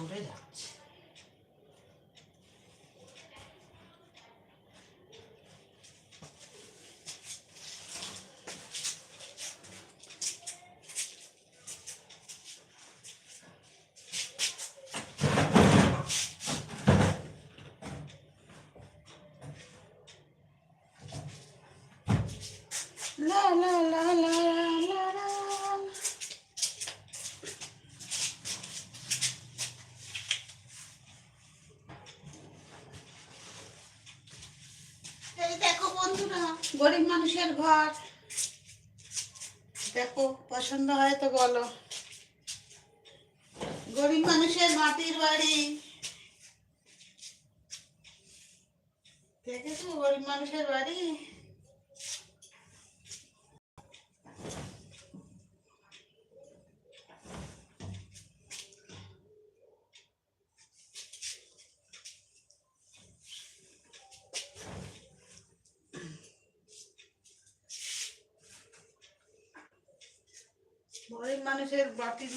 收这点。来来来来。গরিব মানুষের ঘর। দেখো, পছন্দ হয় তো বলো। গরিব মানুষের মাটির বাড়ি। দেখেছ গরিব মানুষের বাড়ি? গরিব মানুষের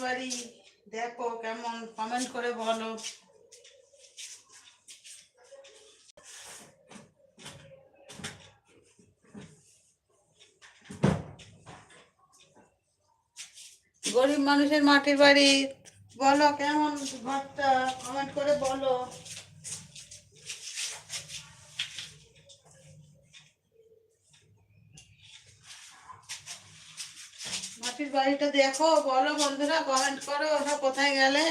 বাড়ি, দেখো কেমন কমেন্ট করে বলো। গরিব মানুষের মাটির বাড়ি, বলো কেমন ঘরটা কমেন্ট করে বলো। মাটির বাড়িটা দেখো, বলো বন্ধুরা কমেন্ট করো, ওরা কোথায় গেলে?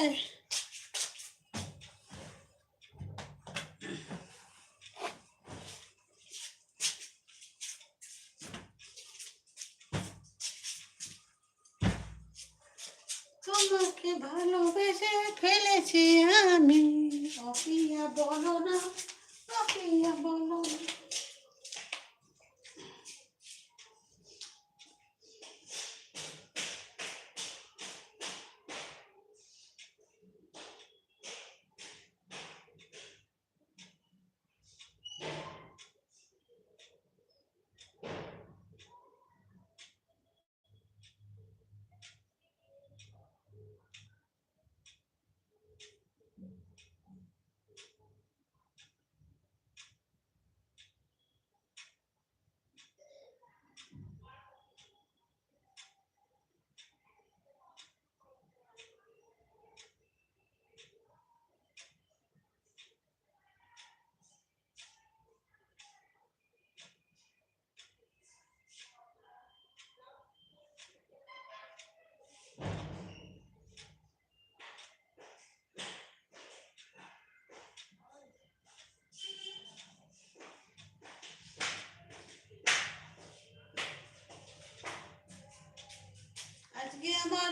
তোমাকে ভালোবেসে ফেলেছি আমি। অপিয়া, বলো না অপিয়া বলো না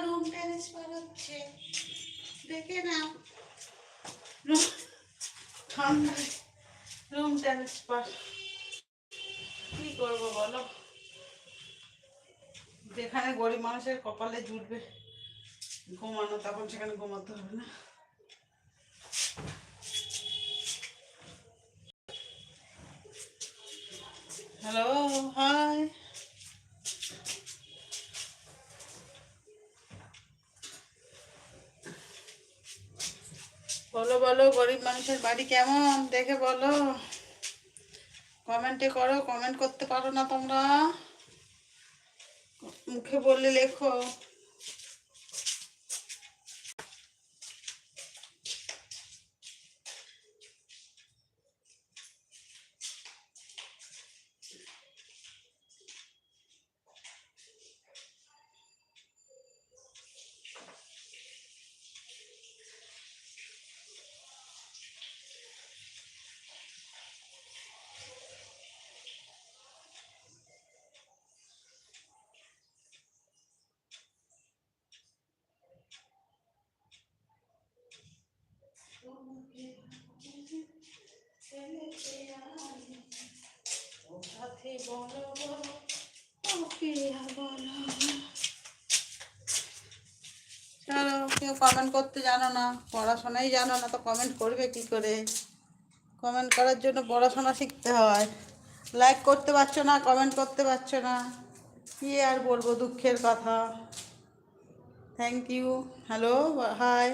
রুম ট্রান্সফার হচ্ছে দেখে রুম ট্রান্সফার। কি করব বলো? যেখানে গরিব মানুষের কপালে জুটবে, ঘুমানো, তখন সেখানে ঘুমাতে হবে না। হ্যালো হাই বলো, গরিব মানুষের বাড়ি কেমন? দেখে বলো। কমেন্টে করো, কমেন্ট করতে পারো না তোমরা। মুখে বললে লেখো। চলো কেউ কমেন্ট করতে জানো না, পড়াশোনাই জানো না, তো কমেন্ট করবে কি করে? কমেন্ট করার জন্য পড়াশোনা শিখতে হয়। লাইক করতে পারছ না কমেন্ট করতে পারছ না। কি আর বলব, দুঃখের কথা। থ্যাংক ইউ হ্যালো হাই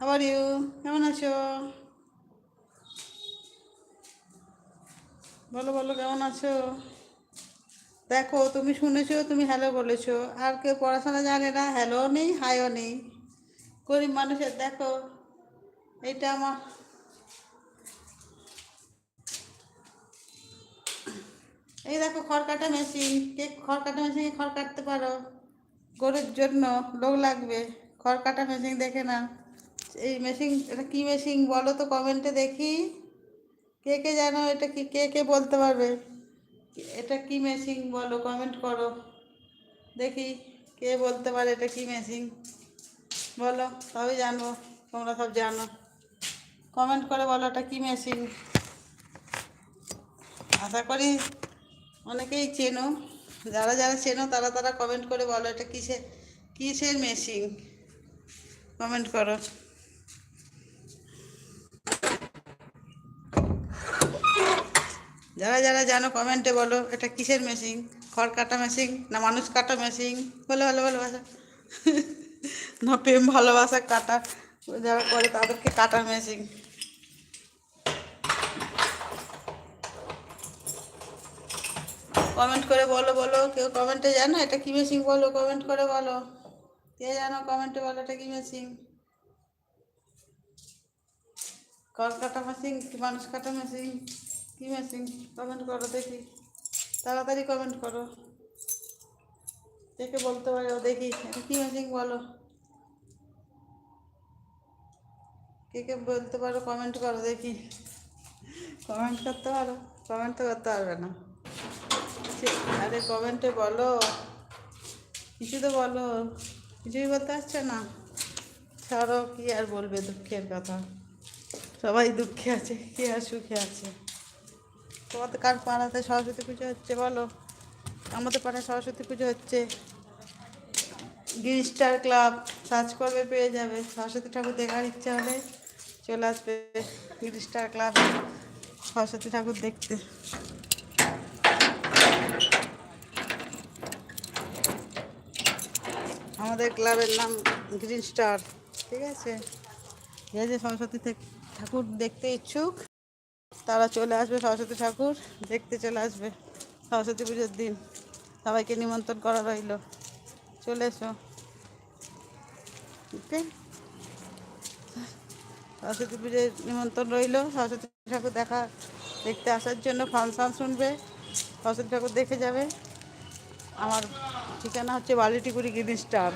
আবার ইউ কেমন আছো? বলো বলো, কেমন আছো? দেখো, তুমি শুনেছো, তুমি হ্যালো বলেছ। আর কেউ পড়াশোনা জানে না হ্যালো নেই হাইও নেই। গরিব মানুষের, দেখো, এইটা আমার এই দেখো খড় কাটা মেশিন কে খড় কাটা মেশিনে খড় কাটতে পারো? গরুর জন্য লোক লাগবে। খড় কাটা মেশিন দেখে না এই মেশিন এটা কী মেশিন বলো তো কমেন্টে দেখি। কে কে জানো এটা কি, কে কে বলতে পারবে? এটা কি মেশিন বলো কমেন্ট করো। দেখি কে বলতে পারে এটা কি মেশিন বলো তবে জানব, তোমরা সব জানো। কমেন্ট করে বলো এটা কি মেশিন আশা করি অনেকেই চেনো। যারা যারা চেনো, তারা তারা কমেন্ট করে বলো এটা কিসের কিসের মেশিন কমেন্ট করো। যারা যারা জানো, কমেন্টে বলো, এটা কিসের মেশিন খড় কাটা মেশিন না মানুষ কাটা মেশিন বলো ভালো ভালোবাসা না প্রেম, ভালোবাসা, কাটা। যারা করে তাদেরকে কাটা মেশিন কমেন্ট করে বলো বলো। কেউ কমেন্টে জানো এটা কি মেশিন বলো কমেন্ট করে বলো। কে জানো কমেন্টে বলো এটা কি মেশিন কল কাটা মেশিন কি মানুষ কাটা মেশিন কি মেশিন কমেন্ট করো দেখি। তাড়াতাড়ি কমেন্ট করো। দেখে বলতে পারো, দেখি কি মেশিন বলো। কে কে বলতে পারো কমেন্ট করো দেখি। কমেন্ট করতে পারো কমেন্ট তো করতে পারবে না। আরে কমেন্টে বলো। কিছু তো বলো। কিছুই বলতে পারছ না। ছাড়ো, কি আর বলবে দুঃখের কথা। সবাই দুঃখে আছে, কে আর সুখে আছে। তোমাদের কার পাড়াতে সরস্বতী পুজো হচ্ছে বলো? আমাদের পাড়ায় সরস্বতী পুজো হচ্ছে। গ্রিন স্টার ক্লাব সার্চ করবে পেয়ে যাবে। সরস্বতী ঠাকুর দেখার ইচ্ছা হলে চলে আসবে গ্রিন স্টার ক্লাব সরস্বতী ঠাকুর দেখতে। আমাদের ক্লাবের নাম গ্রিন স্টার ঠিক আছে? যে যে সরস্বতী ঠাকুর দেখতে ইচ্ছুক। তারা চলে আসবে সরস্বতী ঠাকুর, দেখতে চলে আসবে সরস্বতী পুজোর দিন। সবাইকে নিমন্ত্রণ করা রইল। চলে এসো। ওকে। সরস্বতী পুজোর নিমন্ত্রণ রইল। সরস্বতী ঠাকুর দেখা, দেখতে আসার জন্য ফাংশন শুনবে। সরস্বতী ঠাকুর দেখে যাবে। আমার ঠিকানা হচ্ছে বালিটিকুড়ি গ্রিন স্টার।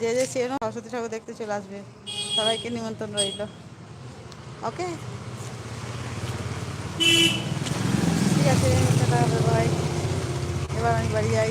যে যে চেনো সরস্বতী ঠাকুর দেখতে চলে আসবে, সবাইকে নিমন্ত্রণ রইল। ওকে। ঠিক আছে টাটা বাই এবার আমি বাড়ি যাই।